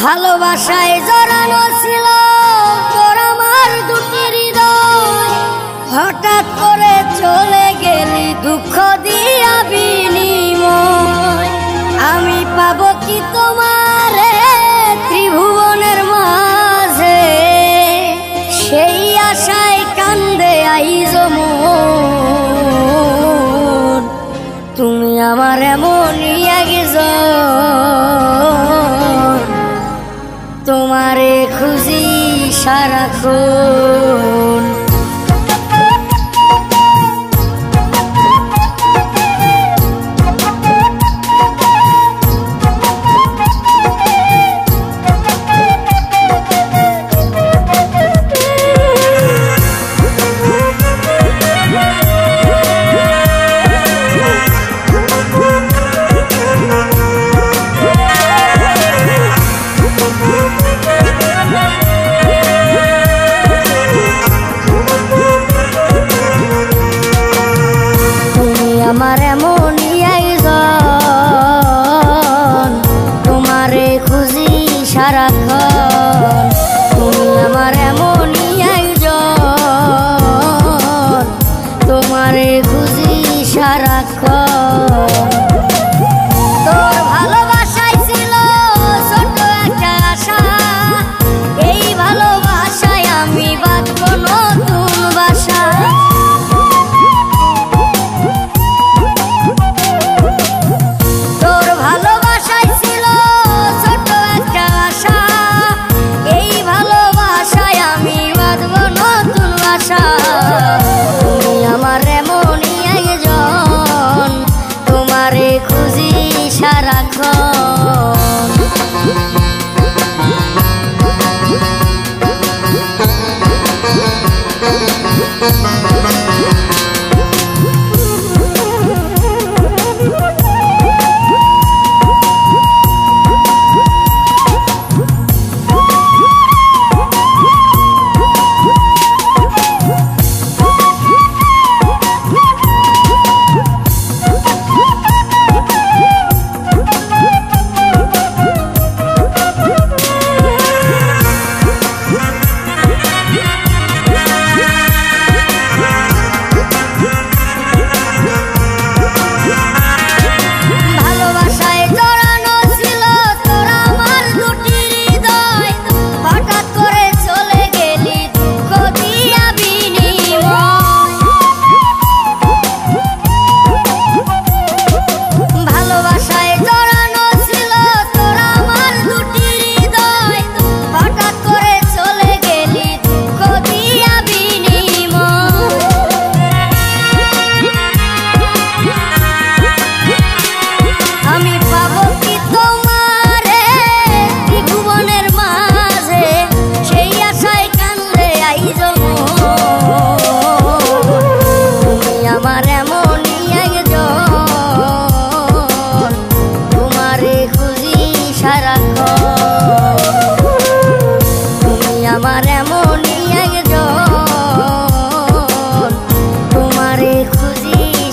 ভালোবাসায় জড়ানো ছিল, তোর আমার দুটি হৃদয়। হঠাৎ করে চলে গেলি দুঃখ দিয়া বিনিময়। আমি পাব কি তোমার ত্রিভুবনের মাঝে? সেই আশায় কান্দে আইজ তুমি আমার এমনই ইয়াগে যায় সারাক্ষণ amar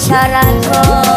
Saragossa.